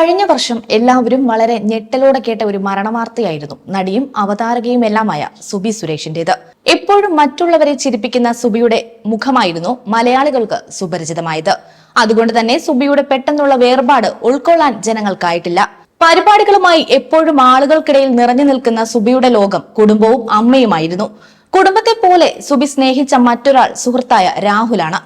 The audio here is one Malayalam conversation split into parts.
കഴിഞ്ഞ വർഷം എല്ലാവരും വളരെ ഞെട്ടലോടെ കേട്ട ഒരു മരണവാർത്തയായിരുന്നു. നടിയും അവതാരകയും എല്ലാമായ സുബി സുരേഷിന്റേത്. എപ്പോഴും മറ്റുള്ളവരെ ചിരിപ്പിക്കുന്ന സുബിയുടെ മുഖമായിരുന്നു മലയാളികൾക്ക് സുപരിചിതമായത്. അതുകൊണ്ട് തന്നെ സുബിയുടെ പെട്ടെന്നുള്ള വേർപാട് ഉൾക്കൊള്ളാൻ ജനങ്ങൾക്കായിട്ടില്ല. പരിപാടികളുമായി എപ്പോഴും ആളുകൾക്കിടയിൽ നിറഞ്ഞു നിൽക്കുന്ന സുബിയുടെ ലോകം കുടുംബവും അമ്മയുമായിരുന്നു. കുടുംബത്തെ പോലെ സുബി സ്നേഹിച്ച മറ്റൊരാൾ സുഹൃത്തായ രാഹുലാണ്.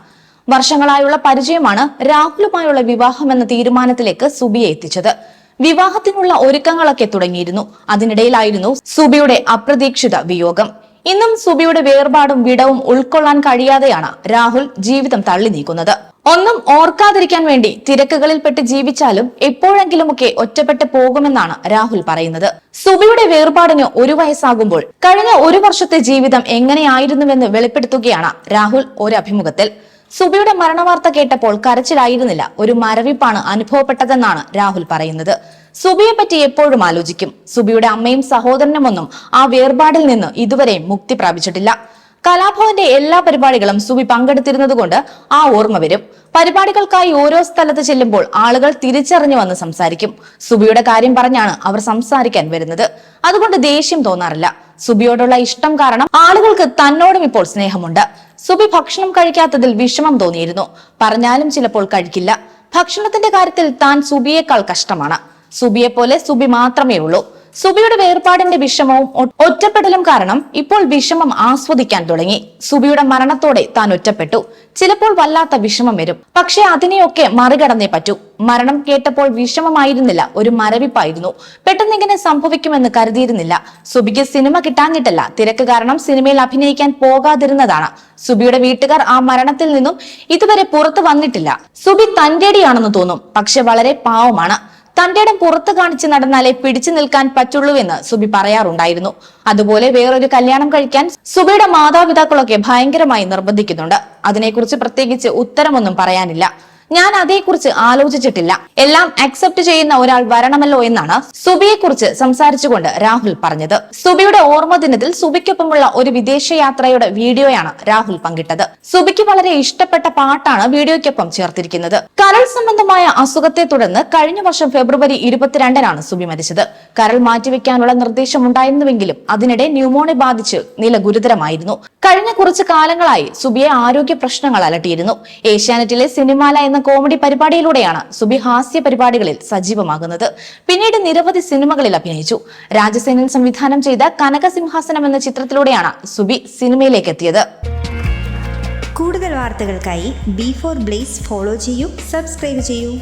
വർഷങ്ങളായുള്ള പരിചയമാണ് രാഹുലുമായുള്ള വിവാഹം എന്ന തീരുമാനത്തിലേക്ക് സുബിയെ എത്തിച്ചത്. വിവാഹത്തിനുള്ള ഒരുക്കങ്ങളൊക്കെ തുടങ്ങിയിരുന്നു. അതിനിടയിലായിരുന്നു സുബിയുടെ അപ്രതീക്ഷിത വിയോഗം. ഇന്നും സുബിയുടെ വേർപാടും വിടവും ഉൾക്കൊള്ളാൻ കഴിയാതെയാണ് രാഹുൽ ജീവിതം തള്ളി നീക്കുന്നത്. ഒന്നും ഓർക്കാതിരിക്കാൻ വേണ്ടി തിരക്കുകളിൽപ്പെട്ട് ജീവിച്ചാലും എപ്പോഴെങ്കിലുമൊക്കെ ഒറ്റപ്പെട്ട് പോകുമെന്നാണ് രാഹുൽ പറയുന്നത്. സുബിയുടെ വേർപാടിന് ഒരു വയസ്സാകുമ്പോൾ കഴിഞ്ഞ ഒരു വർഷത്തെ ജീവിതം എങ്ങനെയായിരുന്നുവെന്ന് വെളിപ്പെടുത്തുകയാണ് രാഹുൽ ഒരു അഭിമുഖത്തിൽ സുബിയുടെ മരണവാർത്ത കേട്ടപ്പോൾ കരച്ചിലായിരുന്നില്ല. ഒരു മരവിപ്പാണ് അനുഭവപ്പെട്ടതെന്നാണ് രാഹുൽ പറയുന്നത്. സുബിയെ പറ്റി എപ്പോഴും ആലോചിക്കും. സുബിയുടെ അമ്മയും സഹോദരനുമൊന്നും ആ വേർപാടിൽ നിന്ന് ഇതുവരെയും മുക്തി പ്രാപിച്ചിട്ടില്ല. കലാഭവന്റെ എല്ലാ പരിപാടികളും സുബി പങ്കെടുത്തിരുന്നതുകൊണ്ട് ആ ഓർമ്മ വരും. പരിപാടികൾക്കായി ഓരോ സ്ഥലത്ത് ചെല്ലുമ്പോൾ ആളുകൾ തിരിച്ചറിഞ്ഞു വന്ന് സംസാരിക്കും. സുബിയുടെ കാര്യം പറഞ്ഞാണ് അവർ സംസാരിക്കാൻ വരുന്നത്. അതുകൊണ്ട് ദേഷ്യം തോന്നാറില്ല. സുബിയോടുള്ള ഇഷ്ടം കാരണം ആളുകൾക്ക് തന്നോടും ഇപ്പോൾ സ്നേഹമുണ്ട്. സുബി ഭക്ഷണം കഴിക്കാത്തതിൽ വിഷമം തോന്നിയിരുന്നു. പറഞ്ഞാലും ചിലപ്പോൾ കഴിക്കില്ല. ഭക്ഷണത്തിന്റെ കാര്യത്തിൽ താൻ സുബിയേക്കാൾ കഷ്ടമാണ്. സുബിയെ പോലെ സുബി മാത്രമേ ഉള്ളൂ. സുബിയുടെ വേർപാടിന്റെ വിഷമവും ഒറ്റപ്പെടലും കാരണം ഇപ്പോൾ വിഷമം ആസ്വദിക്കാൻ തുടങ്ങി. സുബിയുടെ മരണത്തോടെ താൻ ഒറ്റപ്പെട്ടു. ചിലപ്പോൾ വല്ലാത്ത വിഷമം വരും. പക്ഷെ അതിനെയൊക്കെ മറികടന്നേ പറ്റൂ. മരണം കേട്ടപ്പോൾ വിഷമമായിരുന്നില്ല. ഒരു മരവിപ്പായിരുന്നു. പെട്ടെന്ന് ഇങ്ങനെ സംഭവിക്കുമെന്ന് കരുതിയിരുന്നില്ല. സുബിക്ക് സിനിമ കിട്ടാഞ്ഞിട്ടല്ല. തിരക്ക് കാരണം സിനിമയിൽ അഭിനയിക്കാൻ പോകാതിരുന്നതാണ്. സുബിയുടെ വീട്ടുകാർ ആ മരണത്തിൽ നിന്നും ഇതുവരെ പുറത്തു വന്നിട്ടില്ല. സുബി തന്റേടിയാണെന്ന് തോന്നും. പക്ഷെ വളരെ പാവമാണ്. ഇടം പുറത്ത് കാണിച്ച് നടന്നാലേ പിടിച്ചു നിൽക്കാൻ പറ്റുള്ളൂവെന്ന് സുബി പറയാറുണ്ടായിരുന്നു. അതുപോലെ വേറൊരു കല്യാണം കഴിക്കാൻ സുബിയുടെ മാതാപിതാക്കളൊക്കെ ഭയങ്കരമായി നിർബന്ധിക്കുന്നുണ്ട്. അതിനെക്കുറിച്ച് പ്രത്യേകിച്ച് ഉത്തരമൊന്നും പറയാനില്ല. ഞാൻ അതേക്കുറിച്ച് ആലോചിച്ചിട്ടില്ല. എല്ലാം അക്സെപ്റ്റ് ചെയ്യുന്ന ഒരാൾ വരണമല്ലോ എന്നാണ് സുബിയെക്കുറിച്ച് സംസാരിച്ചുകൊണ്ട് രാഹുൽ പറഞ്ഞത്. സുബിയുടെ ഓർമ്മ ദിനത്തിൽ സുബിക്കൊപ്പമുള്ള ഒരു വിദേശയാത്രയുടെ വീഡിയോയാണ് രാഹുൽ പങ്കിട്ടത്. സുബിക്ക് വളരെ ഇഷ്ടപ്പെട്ട പാട്ടാണ് വീഡിയോയ്ക്കൊപ്പം ചേർത്തിരിക്കുന്നത്. കരൾ സംബന്ധമായ അസുഖത്തെ തുടർന്ന് കഴിഞ്ഞ വർഷം ഫെബ്രുവരി ഇരുപത്തിരണ്ടിനാണ് സുബി മരിച്ചത്. കരൾ മാറ്റിവെക്കാനുള്ള നിർദ്ദേശം ഉണ്ടായിരുന്നുവെങ്കിലും അതിനിടെ ന്യൂമോണി ബാധിച്ച് നില ഗുരുതരമായിരുന്നു. കഴിഞ്ഞ കുറച്ച് കാലങ്ങളായി സുബിയെ ആരോഗ്യ പ്രശ്നങ്ങൾ അലട്ടിയിരുന്നു. ഏഷ്യാനെറ്റിലെ സിനിമാല എന്ന കോമഡി പരിപാടിയിലൂടെയാണ് സുബി ഹാസ്യ പരിപാടികളിൽ സജീവമാകുന്നത്. പിന്നീട് നിരവധി സിനിമകളിൽ അഭിനയിച്ചു. രാജസേനൻ സംവിധാനം ചെയ്ത കനകസിംഹാസനം എന്ന ചിത്രത്തിലൂടെയാണ് സുബി സിനിമയിലേക്ക് എത്തിയത്. കൂടുതൽ വാർത്തകൾക്കായി ബി ഫോർ ബ്ലേസ് ഫോളോ ചെയ്യൂ സബ്സ്ക്രൈബ് ചെയ്യൂ.